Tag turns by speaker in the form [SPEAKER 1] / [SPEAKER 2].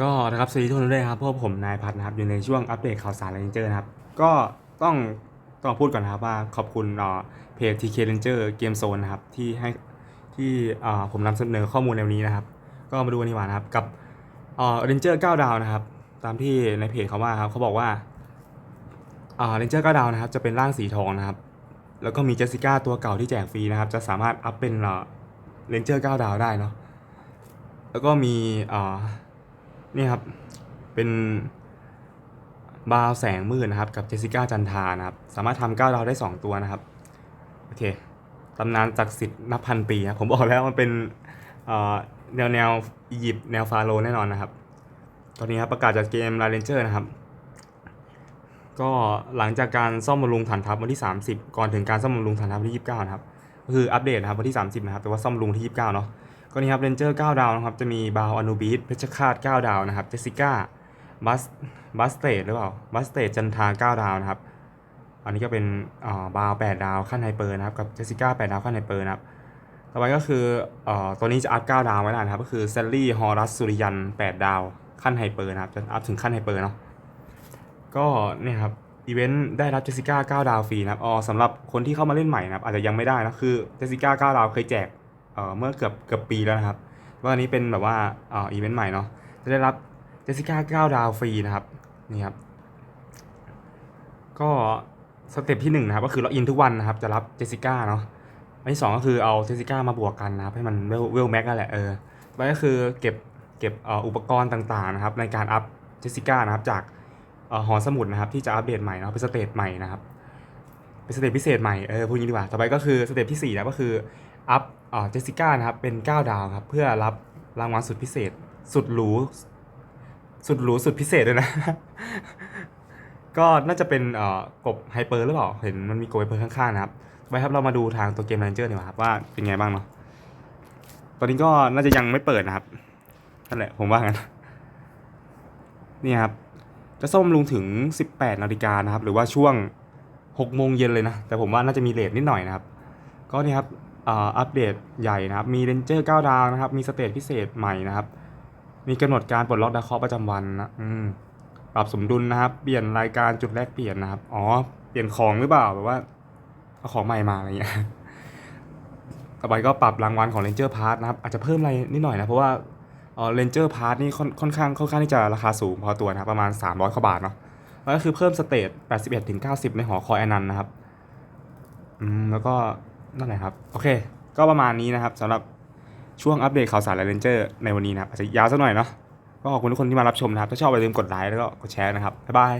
[SPEAKER 1] ก็นะครับสวัสดีทุกคนด้วยครับพวกผมนายพัฒน์นะครับอยู่ในช่วงอัปเดตข่าวสารเรนเจอร์นะครับ ก็ต้องต้องพูดก่อนนะครับว่าขอบคุณเอ่อเพจ TK Ranger Game Zone นะครับที่ให้ที่เอ่อผมนำเสนอข้อมูลในวันนี้นะครับ ก็มาดูกันดีกว่านะครับกับเอ่อเรนเจอร์9ดาวนะครับ ตามที่ในเพจเขาว่าครับเขาบอกว่าเอ่อเรนเจอร์9ดาวนะครับจะเป็นร่างสีทองนะครับ แล้วก็มีเจสสิก้าตัวเก่าที่แจกฟรีนะครับ จะสามารถอัพเป็นเอ่อเรนเจอร์9ดาวได้เนาะแล้วก็มีเอ่อ นี่ครับ เป็นบาวแสงมืดนะครับ กับเจสิก้าจันทานะครับ สามารถทำเก้าดาวได้ 2 ตัวนะครับ โอเคตำนานศักดิ์สิทธิ์นับพันปีครับผมบอกแล้วมันเป็นแนวแนวอียิปต์แนวฟาโรแน่นอนนะครับ ตอนนี้ครับประกาศจากเกมลาเรนเจอร์นะครับ ก็หลังจากการซ่อมบำรุงฐานทัพวันที่ 30 ก่อนถึงการซ่อมบำรุงฐานทัพวันที่ 29 นะครับ ก็คืออัปเดตนะครับวันที่ 30 นะครับแต่ว่าซ่อมบำรุงที่ 29 เนาะ ก็นี่ครับเรนเจอร์ 9 ดาวนะครับ จะมีบาวอนูบิสเพชรคาต9ดาวนะครับ เจสสิก้าบัสบัสเตดหรือเปล่าบัสเตดจันทา 9 ดาวนะครับ อันนี้ก็เป็นอ่าบาว8ดาวขั้นไฮเปอร์นะครับ กับเจสสิก้า8ดาวขั้นไฮเปอร์นะครับ ต่อไปก็คือเอ่อตัวนี้จะอัพ 9 ดาวไว้แล้วนะครับ ก็คือเซลลี่ฮอรัสสุริยัน 8 ดาวขั้นไฮเปอร์นะครับ จะอัพถึงขั้นไฮเปอร์เนาะ ก็เนี่ยครับอีเวนต์ได้รับเจสสิก้า9ดาวฟรีนะครับ อ๋อสำหรับคนที่เข้ามาเล่นใหม่นะครับ อาจจะยังไม่ได้นะ คือเจสสิก้า9ดาวเคยแจก เออเมื่อเกือบเกือบปีแล้วนะครับ ว่าอันนี้เป็นแบบว่าเอออีเวนต์ใหม่เนาะจะได้รับเจสสิก้า9ดาวฟรีนะครับนี่ครับก็สเต็ปที่1นะครับก็คือล็อกอินทุกวันนะครับจะรับเจสสิก้าเนาะอันที่2ก็คือเอาเจสสิก้ามาบวกกันนะครับให้มันเวลเวลแม็กนั่นแหละเออต่อไปก็คือเก็บเก็บอุปกรณ์ต่างๆนะครับในการอัพเจสสิก้านะครับจากอหอสมุดนะครับที่จะอัปเดตใหม่เนาะเป็นสเตจใหม่นะครับเป็นสเตจพิเศษใหม่เออพูดย่างนี้ดีกว่าต่อไปก็คือสเตจที่4นะก็คือ อัพเออเจสสิก้านะครับเป็น 9 ดาวครับเพื่อรับรางวัลสุดพิเศษ สุดหรูสุดหรูสุดพิเศษด้วยนะ ก็น่าจะเป็นเอ่อกบไฮเปอร์หรือเปล่า เห็นมันมีกบไฮเปอร์ข้างๆนะครับไปครับเรามาดูทางตัวเกม r รนเจอร์ดีกว่าครับว่าเป็นไงบ้างเนาะตอนนี้ก็น่าจะยังไม่เปิดนะครับนั่นแหละผมว่างั้นนี่ครับจะซ่อมลุงถึง 18นาฬิกานะครับ หรือว่าช่วง6โมงเย็นเลยนะ แต่ผมว่าน่าจะมีเลทนิดหน่อยนะครับ ก็นี่ครับ อ่าอัปเดตใหญ่นะครับ มีเรนเจอร์9ดาวนะครับ มีสเตจพิเศษใหม่นะครับ มีกำหนดการปลดล็อกดาคราะห์ประจำวันนะอืมปรับสมดุลนะครับ เปลี่ยนรายการจุดแรกเปลี่ยนนะครับ อ๋อ เปลี่ยนของหรือเปล่าแบบว่าเอาของใหม่มาอะไรเงี้ย ต่อไปก็ปรับรางวัลของ Ranger Pass นะครับ อาจจะเพิ่มอะไรนิดหน่อยนะ เพราะว่าเออ Ranger Pass นี่ค่อนค่อนข้างค่อนข้างที่จะราคาสูงพอตัวนะครับประมาณ 300กว่าบาทเนาะ แล้วก็คือเพิ่มสเตจ81ถึง90 ในหอคอยอนันต์นะครับ อืม แล้วก็ นั่นแหละครับ โอเค ก็ประมาณนี้นะครับสำหรับช่วงอัปเดตข่าวสารไลเรนเจอร์ในวันนี้นะครับอาจจะยาวสักหน่อยเนาะก็ขอบคุณทุกคนที่มารับชมนะครับ ถ้าชอบอย่าลืมกดไลค์แล้วก็กดแชร์นะครับ บ๊ายบาย